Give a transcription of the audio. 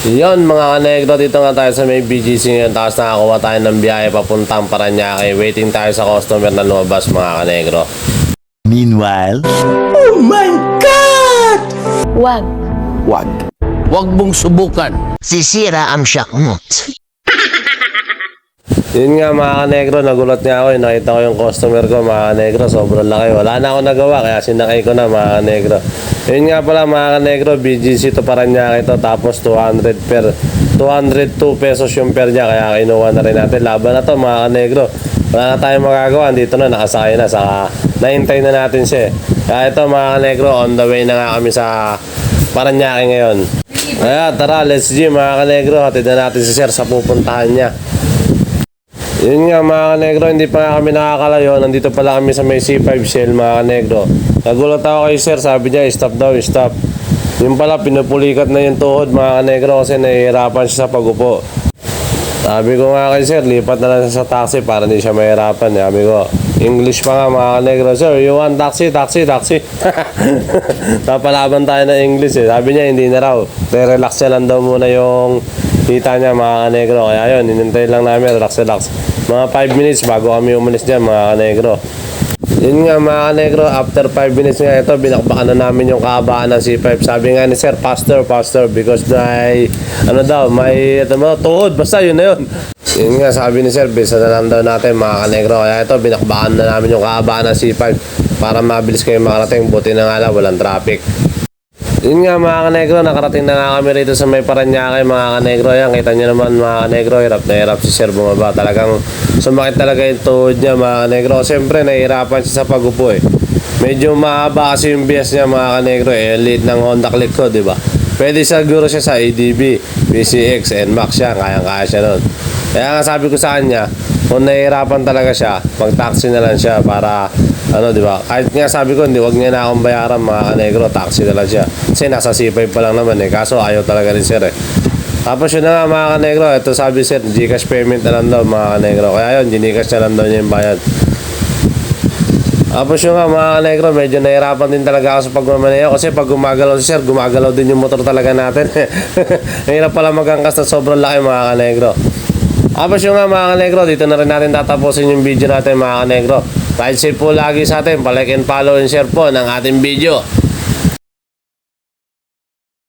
Yun mga kanegro, dito nga tayo sa may BGC ngayon. Tapos nakakuha tayo ng biyahe papuntang Paranaque. Waiting tayo sa customer na lumabas mga kanegro. Meanwhile, Wag. Wag. Wag mong subukan. sisira ang siyak mo. Yun nga mga kanegro, nagulat nga ako. eh. Nakita ko yung customer ko mga kanegro, sobrang laki. Wala na ako nagawa kaya sinakay ko na mga kanegro. Yun nga pala mga kanegro, BGC to Paranaque ito. Tapos 200 per, 202 pesos yung per niya. Kaya kinuha na rin natin. Laban na to mga kanegro. Wala na tayong magagawa. Dito na, nakasakay na. Saka nahintay na natin siya. eh. Kaya ito mga kanegro, on the way na nga kami sa Paranaque ngayon. Kaya tara, let's G mga kanegro. Hatid na natin si Sir sa pupuntahan niya. Yun nga mga kanegro, hindi pa kami nakakalayo. Nandito pala kami sa may C5 Shell mga kanegro. Nagulat ako kay sir, sabi niya stop daw, stop. Yung pala, pinupulikat na yung tuhod mga kanegro kasi nahihirapan siya sa pagupo. Sabi ko nga kay sir, lipat na lang sa taxi para hindi siya mahirapan. Sabi ko, English pa nga mga kanegro, sir, you want taxi, taxi, taxi. Napalaban tayo ng English eh. Sabi niya, hindi na raw. Relax niya lang daw muna yung kita niya mga kanegro. Kaya yun, inintay lang namin, relax, relax. Mga 5 minutes bago kami umalis dyan mga kanegro. Yun nga mga kanegro, after 5 minutes nga ito, binakbakan na namin yung kahabaan ng C5. Sabi nga ni Sir, faster, faster, because may, ano daw, may, ito tuhod, basta yun na yun. Yun nga, sabi ni Sir, bisa na lang daw natin mga kanegro. Kaya ito, binakbakan na namin yung kahabaan ng C5 para mabilis kayo makarating. Buti na nga lang, walang traffic. Yun nga mga kanegro, nakarating na nga kami rito sa may Paranaque mga kanegro. Yan, kita nyo naman mga kanegro, hirap na hirap si Sir bumaba. Talagang sumakit talaga yung tuhod niya mga kanegro. Siyempre, nahihirapan siya sa pagupo eh. Medyo mahaba kasi yung bias niya mga kanegro eh. Elite ng Honda Click ko, di ba? Pwede siguro siya sa ADB, BCX, NMAX siya. Kaya-kaya siya nun. Kaya nga sabi ko sa kanya, kung nahihirapan talaga siya, mag-taxi na lang siya para ano, di ba? Kahit nga sabi ko, hindi, wag niya na akong bayaran mga kanegro, taxi na lang siya. Kasi nasa C5 pa lang naman eh. Kaso ayaw talaga rin sir eh. Tapos yun na nga mga kanegro, ito sabi sir, Gcash payment na lang daw mga kanegro. Kaya yun, Gcash na lang daw niya yung bayad. Tapos yung nga mga kanegro, medyo nahirapan din talaga ako sa pagmamaneho kasi pag gumagalaw si sir, gumagalaw din yung motor talaga natin. Mahirap pala magangkas na sobrang laki mga kanegro. Tapos yung nga mga kanegro, dito na rin natin tatapusin yung video natin mga kanegro. Ride safe po lagi sa atin, palike and follow and share po ng ating video.